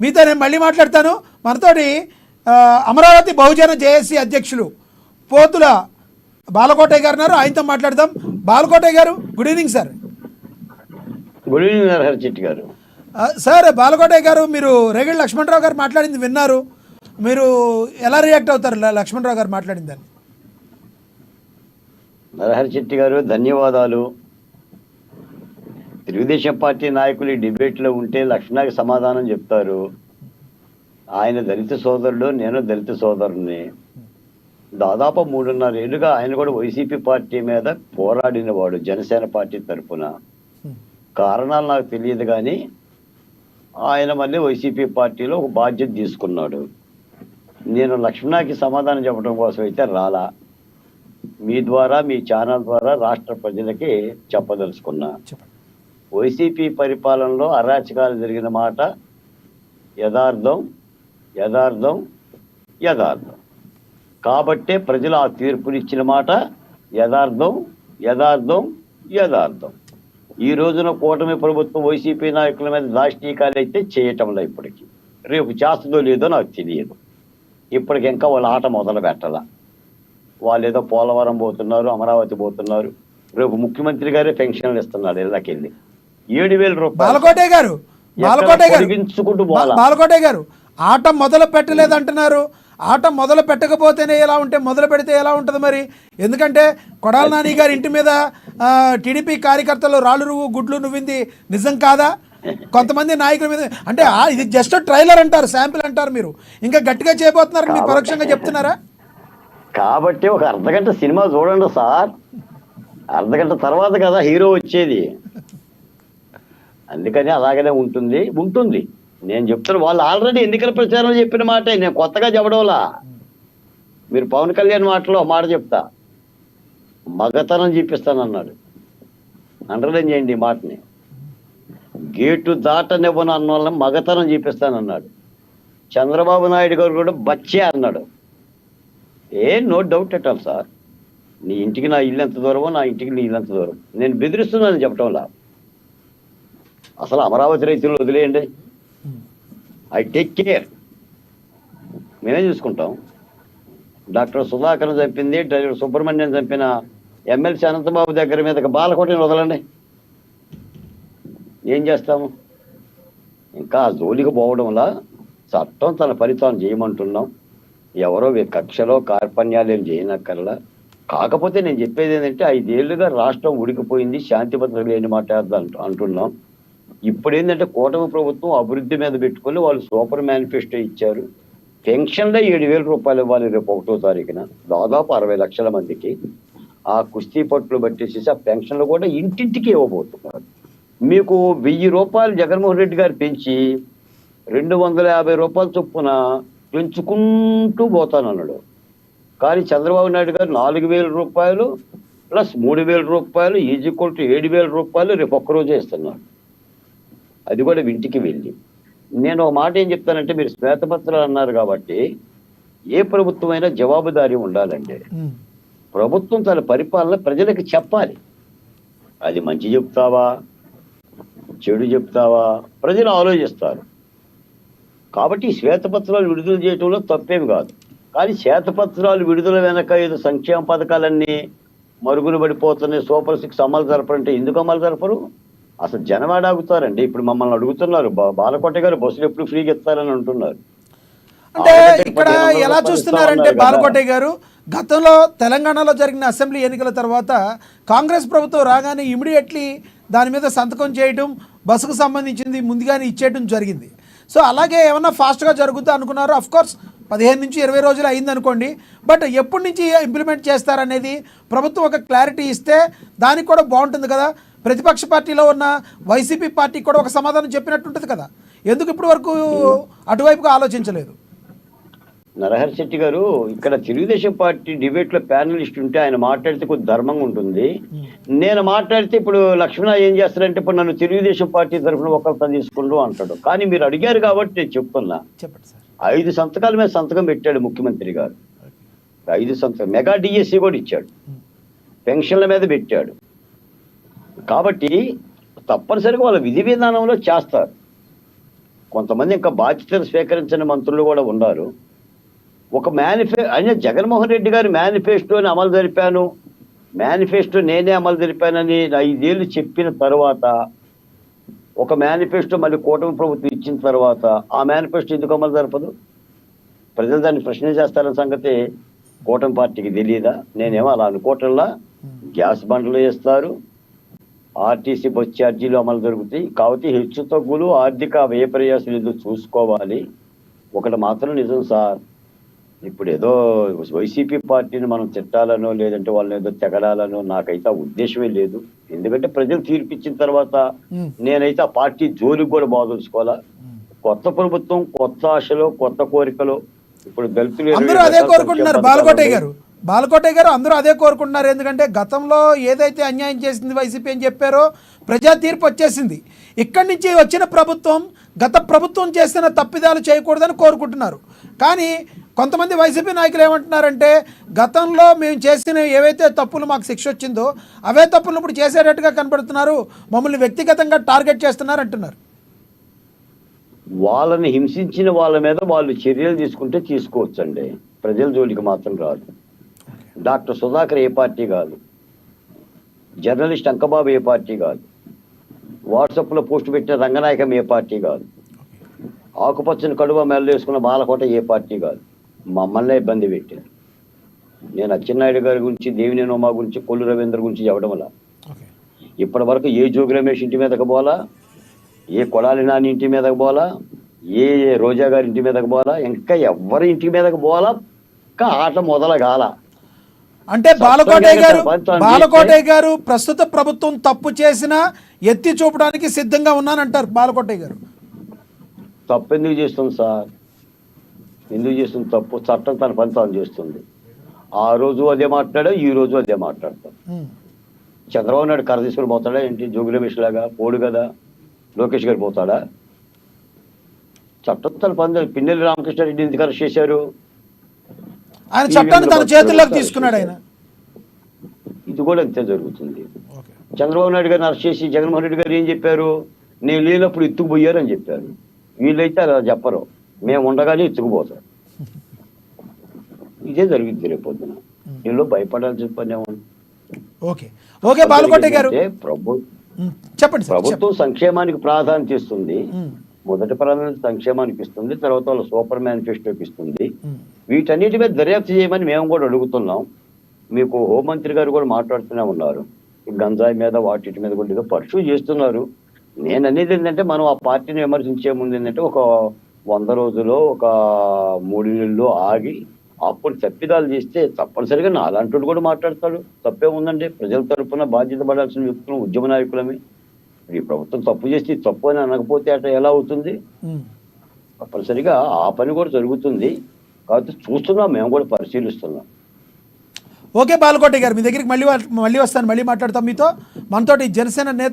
మీతో నేను మళ్ళీ మాట్లాడతాను. మనతోటి అమరావతి బహుజన జేఏసీ అధ్యక్షులు పోతుల బాలకోటయ్య గారు ఉన్నారు. ఆయనతో మాట్లాడదాం. Balakotaiah garu good evening sir. Good evening Narahari Chetti garu. Sir Balakotaiah గారు మీరు రేగడి లక్ష్మణరావు గారు మాట్లాడింది విన్నారు. మీరు ఎలా రియాక్ట్ అవుతారు లక్ష్మణరావు గారు మాట్లాడింది దాన్ని? నరహరి చెట్టి గారు ధన్యవాదాలు. తెలుగుదేశం పార్టీ నాయకులు ఈ డిబేట్లో ఉంటే లక్ష్మణకి సమాధానం చెప్తారు. ఆయన దళిత సోదరుడు నేను దళిత సోదరుని దాదాపు మూడున్నర ఏళ్ళుగా ఆయన కూడా వైసీపీ పార్టీ మీద పోరాడినవాడు జనసేన పార్టీ తరఫున కారణాలు నాకు తెలియదు కానీ ఆయన మళ్ళీ వైసీపీ పార్టీలో ఒక బాధ్యత తీసుకున్నాడు. నేను లక్ష్మణకి సమాధానం చెప్పడం కోసం అయితే రాలా. మీ ద్వారా మీ ఛానల్ ద్వారా రాష్ట్ర ప్రజలకి చెప్పదలుచుకున్నా. వైసీపీ పరిపాలనలో అరాచకాలు జరిగిన మాట యథార్థం యథార్థం యథార్థం. కాబట్టే ప్రజలు ఆ తీర్పునిచ్చిన మాట యథార్థం యథార్థం యథార్థం. ఈ రోజున కూటమి ప్రభుత్వం వైసీపీ నాయకుల మీద దాష్టీకాలు అయితే చేయటంలో ఇప్పటికి. రేపు చేస్తుందో లేదో నాకు తెలియదు. ఇప్పటికి ఇంకా వాళ్ళ ఆట మొదలు పెట్టాల. వాళ్ళు ఏదో పోలవరం పోతున్నారు అమరావతి పోతున్నారు. రేపు ముఖ్యమంత్రి గారే పెన్షన్లు ఇస్తున్నాడు ఇళ్ళకెళ్ళి. ఏడు వేల రూపాయలు. బాలకోటయ్య గారు బాలకోటయ్య గారు పొడిగించుకుంటూ బా- పోవాలా? బాలకోటయ్య గారు ఆట మొదలు పెట్టలేదు అంటున్నారు ఆట మొదలు పెట్టకపోతేనే ఎలా ఉంటే మొదలు పెడితే ఎలా ఉంటుంది మరి? ఎందుకంటే కొడాల నాని గారి ఇంటి మీద టీడీపీ కార్యకర్తలు రాళ్ళు నువ్వు గుడ్లు నువ్వింది నిజం కాదా? కొంతమంది నాయకుల మీద అంటే ఇది జస్ట్ ట్రైలర్ అంటారు శాంపిల్ అంటారు మీరు. ఇంకా గట్టిగా చేయబోతున్నారు మీరు పరోక్షంగా చెప్తున్నారా? కాబట్టి ఒక అర్ధగంట సినిమా చూడండి సార్. అర్ధగంట తర్వాత కదా హీరో వచ్చేది. అందుకని అలాగనే ఉంటుంది. ఉంటుంది. నేను చెప్తాను వాళ్ళు ఆల్రెడీ ఎన్నికల ప్రచారం చెప్పిన మాటే నేను కొత్తగా చెప్పడంలా. మీరు పవన్ కళ్యాణ్ మాటలో మాట చెప్తా. మగతనం చూపిస్తానన్నాడు. అండర్లైన్ చేయండి ఈ మాటని. గేటు దాటనివ్వను అన్న వల్ల మగతనం చూపిస్తానన్నాడు. చంద్రబాబు నాయుడు గారు కూడా బచ్చే అన్నాడు. ఏ no doubt at all sir. నీ ఇంటికి నా ఇల్లు ఎంత దూరమో నా ఇంటికి నీ ఇల్లు ఎంత దూరం. నేను బెదిరిస్తున్నాను చెప్పటంలా అసలు అమరావతి రైతులు వదిలేయండి. I take care. మేమే చూసుకుంటాం. డాక్టర్ సుధాకర్ చంపింది డాక్టర్ సుబ్రహ్మణ్యం చంపిన ఎమ్మెల్సీ అనంతబాబు దగ్గర మీద బాలకోటని వదలండి. ఏం చేస్తాము? ఇంకా ఆ జోలికి పోవడం వల్ల చట్టం తన ఫలితాన్ని చేయమంటున్నాం. ఎవరో కక్షలో కార్పణ్యాలు ఏం చేయనక్కర్లా. కాకపోతే నేను చెప్పేది ఏంటంటే ఐదేళ్ళుగా రాష్ట్రం ఉడికిపోయింది శాంతి భద్రత లేని మాట అంటున్నాం. ఇప్పుడు ఏంటంటే కూటమి ప్రభుత్వం అభివృద్ధి మీద పెట్టుకొని వాళ్ళు సూపర్ మేనిఫెస్టో ఇచ్చారు. పెన్షన్లో ఏడు వేల రూపాయలు ఇవ్వాలి రేపు ఒకటో తారీఖున దాదాపు అరవై లక్షల మందికి. ఆ కుస్తీ పట్టులు పట్టేసేసి ఆ పెన్షన్లు కూడా ఇంటింటికి ఇవ్వబోతున్నారు. మీకు వెయ్యి రూపాయలు జగన్మోహన్ రెడ్డి గారు పెంచి రెండు వందల యాభై రూపాయల చొప్పున పెంచుకుంటూ పోతానన్నాడు. కానీ చంద్రబాబు నాయుడు గారు నాలుగు వేల రూపాయలు ప్లస్ మూడు వేల రూపాయలు ఈజీ టు ఏడు వేల రూపాయలు రేపు ఒక్కరోజే ఇస్తున్నాడు. అది కూడా ఇంటికి వెళ్ళి. నేను ఒక మాట ఏం చెప్తానంటే మీరు శ్వేతపత్రాలు అన్నారు కాబట్టి ఏ ప్రభుత్వమైనా జవాబుదారీ ఉండాలండి. ప్రభుత్వం తన పరిపాలన ప్రజలకు చెప్పాలి. అది మంచి చెప్తావా? చెడు చెప్తావా? ప్రజలు ఆలోచిస్తారు. కాబట్టి శ్వేతపత్రాలు విడుదల చేయటంలో తప్పేం కాదు. కానీ శ్వేతపత్రాలు విడుదల వెనక ఏదో సంక్షేమ పథకాలన్నీ మరుగులు పడిపోతున్నాయి సూపర్ సిక్స్ అమలు జరపరంటే ఎందుకు అమలు జరపరు? అసలు జనం అడుగుతారండి ఇప్పుడు మమ్మల్ని అడుగుతున్నారు బాలకోట గారు బస్సులు ఎప్పుడు ఫ్రీగా ఇస్తారని అంటున్నారు. అంటే ఇక్కడ ఎలా చూస్తున్నారంటే. బాలకోటయ్య గారు గతంలో తెలంగాణలో జరిగిన అసెంబ్లీ ఎన్నికల తర్వాత కాంగ్రెస్ ప్రభుత్వం రాగానే ఇమీడియట్లీ దాని మీద సంతకం చేయడం బస్సుకు సంబంధించింది ముందుగానే ఇచ్చేయడం జరిగింది. సో అలాగే ఏమన్నా ఫాస్ట్గా జరుగుతా అనుకున్నారు అఫ్ కోర్స్ పదిహేను నుంచి ఇరవై రోజులు అయింది అనుకోండి. బట్ ఎప్పటి నుంచి ఇంప్లిమెంట్ చేస్తారనేది ప్రభుత్వం ఒక క్లారిటీ ఇస్తే దానికి కూడా బాగుంటుంది కదా. ప్రతిపక్ష పార్టీలో ఉన్న వైసీపీ పార్టీకి కూడా ఒక సమాధానం చెప్పినట్టుంటుంది కదా. ఎందుకు ఇప్పటి వరకు అటువైపుగా ఆలోచించలేదు? నరహరి శెట్టి గారు ఇక్కడ తెలుగుదేశం పార్టీ డిబేట్లో ప్యానలిస్ట్ ఉంటే ఆయన మాట్లాడితే కొద్ది ధర్మంగా ఉంటుంది. నేను మాట్లాడితే ఇప్పుడు లక్ష్మణ ఏం చేస్తారంటే ఇప్పుడు నన్ను తెలుగుదేశం పార్టీ తరఫున ఒకరితో తీసుకుంటూ అంటాడు. కానీ మీరు అడిగారు కాబట్టి నేను చెప్తున్నా. ఐదు సంతకాల మీద సంతకం పెట్టాడు ముఖ్యమంత్రి గారు. ఐదు సంతకం. మెగా డిఎస్సి కూడా ఇచ్చాడు. పెన్షన్ల మీద పెట్టాడు. కాబట్టి తప్పనిసరిగా వాళ్ళ విధి విధానంలో చేస్తారు. కొంతమంది ఇంకా బాధ్యతలు స్వీకరించని మంత్రులు కూడా ఉన్నారు. ఒక మేనిఫె అయినా జగన్మోహన్ రెడ్డి గారి మేనిఫెస్టోని అమలు జరిపాను. మేనిఫెస్టో నేనే అమలు జరిపానని ఐదేళ్ళు చెప్పిన తర్వాత ఒక మేనిఫెస్టో మళ్ళీ కూటమి ప్రభుత్వం ఇచ్చిన తర్వాత ఆ మేనిఫెస్టో ఎందుకు అమలు జరపదు? ప్రజలు దాన్ని ప్రశ్న చేస్తారన్న సంగతి కూటమి పార్టీకి తెలియదా? నేనేమో అలా అనుకోవటంలా గ్యాస్ బండ్లు వేస్తారు ఆర్టీసీ బస్ ఛార్జీలు అమలు జరుగుతాయి. కాబట్టి హెచ్చు తగ్గులు ఆర్థిక వ్యయ ప్రయాసాలు ఏదో చూసుకోవాలి? ఒకటి మాత్రం నిజం సార్. ఇప్పుడు ఏదో వైసీపీ పార్టీని మనం తిట్టాలనో లేదంటే వాళ్ళని ఏదో తెగడాలనో నాకైతే ఉద్దేశమే లేదు. ఎందుకంటే ప్రజలు తీర్పు ఇచ్చిన తర్వాత. నేనైతే ఆ పార్టీ జోలికి కూడా బాధలుసుకోవాలా కొత్త ప్రభుత్వం కొత్త ఆశలు కొత్త కోరికలు ఇప్పుడు దళితులు అందరూ అదే కోరుకుంటున్నారు. బాలకోటయ్య గారు. బాలకోట గారు అందరూ అదే కోరుకుంటున్నారు. ఎందుకంటే గతంలో ఏదైతే అన్యాయం చేసింది వైసీపీ అని చెప్పారో ప్రజా తీర్పు వచ్చేసింది. ఇక్కడి నుంచి వచ్చిన ప్రభుత్వం గత ప్రభుత్వం చేసిన తప్పిదాలు చేయకూడదని కోరుకుంటున్నారు. కానీ కొంతమంది వైసీపీ నాయకులు ఏమంటున్నారంటే గతంలో మేము చేసిన ఏవైతే తప్పులు మాకు శిక్ష వచ్చిందో అవే తప్పులు ఇప్పుడు చేసేటట్టుగా కనపడుతున్నారు మమ్మల్ని వ్యక్తిగతంగా టార్గెట్ చేస్తున్నారు అంటున్నారు. వాళ్ళని హింసించిన వాళ్ళ మీద వాళ్ళు చర్యలు తీసుకుంటే తీసుకోవచ్చండి. ప్రజల జోలికి మాత్రం రాదు. డాక్టర్ సుధాకర్ ఏ పార్టీ కాదు. జర్నలిస్ట్ అంకబాబు ఏ పార్టీ కాదు. వాట్సాప్లో పోస్ట్ పెట్టిన రంగనాయకం ఏ పార్టీ కాదు. ఆకుపచ్చని కడువ మెల్ల వేసుకున్న బాలకోట ఏ పార్టీ కాదు. మమ్మల్నే ఇబ్బంది పెట్టారు. నేను అచ్చెన్నాయుడు గారి గురించి దేవినేని ఉమా గురించి కొల్లు రవీంద్ర గురించి చెప్పడం వల్ల. ఓకే. ఇప్పటి వరకు ఏ జోగి రమేష్ ఇంటి మీదకి పోలా ఏ కొడాలి నాని ఇంటి మీదకి పోలా ఏ రోజా గారి ఇంటి మీదకి పోలా ఇంకా ఎవరి ఇంటి మీదకి పోలా ఇంకా ఆట మొదలగాల. అంటే బాలకోటయ్య గారు బాలకోటయ్య గారు ప్రస్తుత ప్రభుత్వం తప్పు చేసినా ఎత్తి చూపడానికి సిద్ధంగా ఉన్నానంటారు బాలకోటయ్య గారు. తప్పు ఎందుకు చేస్తుంది సార్? ఎందుకు చేస్తుంది తప్పు? చట్టం తన పని తాను చేస్తుంది. ఆ రోజు అదే మాట్లాడా ఈ రోజు అదే మాట్లాడతాం. చంద్రబాబు నాయుడు కర్ర తీసుకుని పోతాడా ఏంటి? జోగి రమేష్ లాగా పోడు కదా? లోకేష్ గారు పోతాడా? చట్టం తన పని పిన్నెల్లి రామకృష్ణారెడ్డి ఎందుకు అరెస్ట్ చేశారు? ఆయన చట్టాన్ని తన చేతుల్లోకి తీసుకున్నాడు ఆయన. ఇది కూడా అంతే జరుగుతుంది. చంద్రబాబు నాయుడు గారిని అరెస్ట్ చేసి జగన్మోహన్ రెడ్డి గారు ఏం చెప్పారు? నేను లేనప్పుడు ఎత్తుకుపోయారు అని చెప్పారు. వీళ్ళైతే అలా చెప్పరు. మేము ఉండగానే ఎత్తుకుపోతారు ఇదే జరుగుద్ది రేపు పొద్దున. వీళ్ళు భయపడాల్సిన పని ఓకే. గారు. చెప్పండి. ప్రభుత్వం సంక్షేమానికి ప్రాధాన్యత ఇస్తుంది. మొదటి ప్రాధాన్యత సంక్షేమానికి ఇస్తుంది తర్వాత వాళ్ళ సూపర్ మేనిఫెస్టోకి ఇస్తుంది వీటన్నిటి మీద దర్యాప్తు చేయమని మేము కూడా అడుగుతున్నాం. మీకు హోంమంత్రి గారు కూడా మాట్లాడుతూనే ఉన్నారు. గంజాయి మీద వాటి మీద కూడా ఏదో పర్సూ చేస్తున్నారు. నేను అనేది ఏంటంటే మనం ఆ పార్టీని విమర్శించే ముందు ఏంటంటే ఒక వంద రోజులు ఒక మూడు నెలలు ఆగి అప్పుడు తప్పిదాలు చేస్తే తప్పనిసరిగా నా అలాంటి కూడా మాట్లాడతాడు. తప్పే ఉందండి. ప్రజల తరపున బాధ్యత పడాల్సిన వ్యక్తులు ఉద్యమ నాయకులమే. ఈ ప్రభుత్వం తప్పు చేస్తే ఇది తప్పు అని అనకపోతే అట ఎలా అవుతుంది. తప్పనిసరిగా ఆ పని కూడా జరుగుతుంది. కాబట్టి చూస్తున్నాం మేము కూడా పరిశీలిస్తున్నాం. ఓకే బాలకోటయ్య గారు మీ దగ్గరికి మళ్ళీ మళ్ళీ వస్తాను మళ్ళీ మాట్లాడతాం మీతో. మనతోటి జనసేన నేత